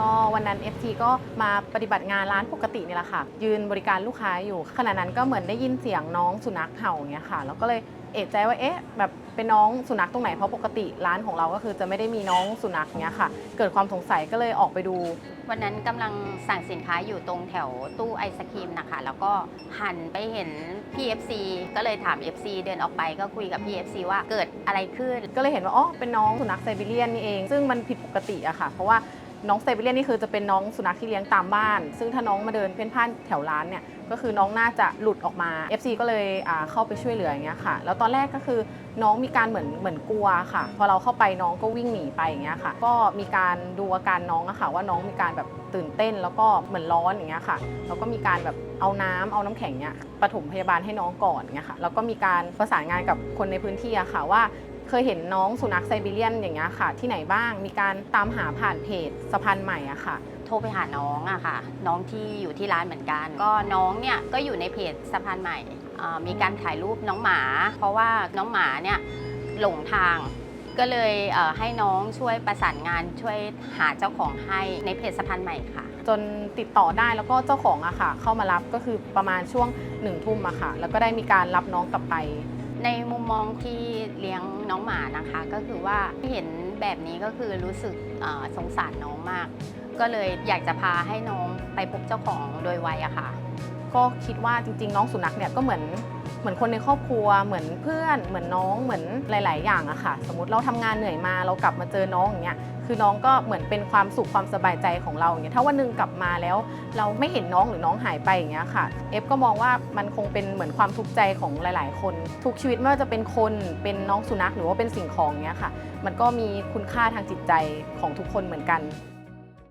ก็วันนั้น FT ก็มาปฏิบัติงานร้านปกตินี่แหละค่ะ ยืนบริการลูกค้าอยู่ขณะนั้นก็เหมือนได้ยินเสียงน้องสุนัขเห่าอย่างเงี้ยค่ะแล้วก็เลยเอะใจว่าเอ๊ะแบบเป็นน้องสุนัขตรงไหนเพราะปกติร้านของเราก็คือจะไม่ได้มีน้องสุนัขเงี้ยค่ะ เกิดความสงสัยก็เลยออกไปดู วันนั้นกำลังสั่งสินค้าอยู่ตรงแถวตู้ไอศครีมนะคะ แล้วก็หันไปเห็นพี่ FC ก็เลยถาม FC เดินออกไปก็คุยกับพี่ FC ว่าเกิดอะไรขึ้น ก็เลยเห็นว่าอ๋อเป็นน้องสุนัขไซบีเรียนนี่เอง ซึ่งมันผิดปกติอะค่ะ เพราะว่า น้องไซบีเรียนนี่คือจะเป็นน้องสุนัขที่เลี้ยงตามบ้าน ซึ่งถ้าน้องมาเดินเพ่นพ่านแถวร้านเนี่ยก็คือน้องน่าจะหลุดออกมา FC ก็เลยเข้าไปช่วยเหลืออย่างเงี้ยค่ะ แล้วตอนแรกก็คือน้องมีการเหมือนเหมือนกลัวค่ะ พอเราเข้าไปน้องก็วิ่งหนีไปอย่างเงี้ยค่ะ ก็มีการดูอาการน้องอะค่ะ ว่าน้องมีการแบบตื่นเต้นแล้วก็เหมือนร้อนอย่างเงี้ยค่ะ แล้วก็มีการแบบเอาน้ำเอาน้ำแข็งเนี่ยปฐมพยาบาลให้น้องก่อนเงี้ยค่ะ แล้วก็มีการประสานงานกับคนในพื้นที่อะค่ะว่า เคยเห็นน้องสุนัขไซบีเรียนอย่างเงี้ยค่ะ ที่ไหนบ้างมีการตามหาผ่านเพจสะพานใหม่อะค่ะ โทรไปหาน้องอะค่ะ น้องที่อยู่ที่ร้านเหมือนกัน ก็น้องเนี่ยก็อยู่ในเพจสะพานใหม่อ่ามีการถ่ายรูปน้องหมา เพราะว่าน้องหมาเนี่ยหลงทาง ก็เลยเอ่อให้น้องช่วยประสานงานช่วยหาเจ้าของให้ในเพจสะพานใหม่ค่ะ จนติดต่อได้แล้วก็เจ้าของอะค่ะ เข้ามารับก็คือประมาณช่วงหนึ่งทุ่มอะค่ะ แล้วก็ได้มีการรับน้องกลับไป ในมุมมองที่เลี้ยงน้องหมานะคะ ก็คือว่าเห็นแบบนี้ก็คือรู้สึกสงสารน้องมาก ก็เลยอยากจะพาให้น้องไปพบเจ้าของโดยไวอะค่ะ ก็คิดว่าจริง ๆ น้องสุนัขเนี่ยก็เหมือน เหมือนคนในครอบครัว เหมือนเพื่อน เหมือนน้อง เหมือนหลาย ๆ อย่างอะค่ะ สมมติเราทำงานเหนื่อยมา เรากลับมาเจอน้องอย่างเงี้ย คือน้องก็เหมือนเป็นความสุขความสบายใจของเราอย่างเงี้ย ถ้าวันหนึงกลับมาแล้ว เราไม่เห็นน้องหรือน้องหายไปอย่างเงี้ยค่ะ เอฟก็มองว่ามันคงเป็นเหมือนความทุกข์ใจของหลาย ๆ คน ทุกชีวิตไม่ว่าจะเป็นคน เป็นน้องสุนัข หรือว่าเป็นสิ่งของเงี้ยค่ะ มันก็มีคุณค่าทางจิตใจของทุกคนเหมือนกัน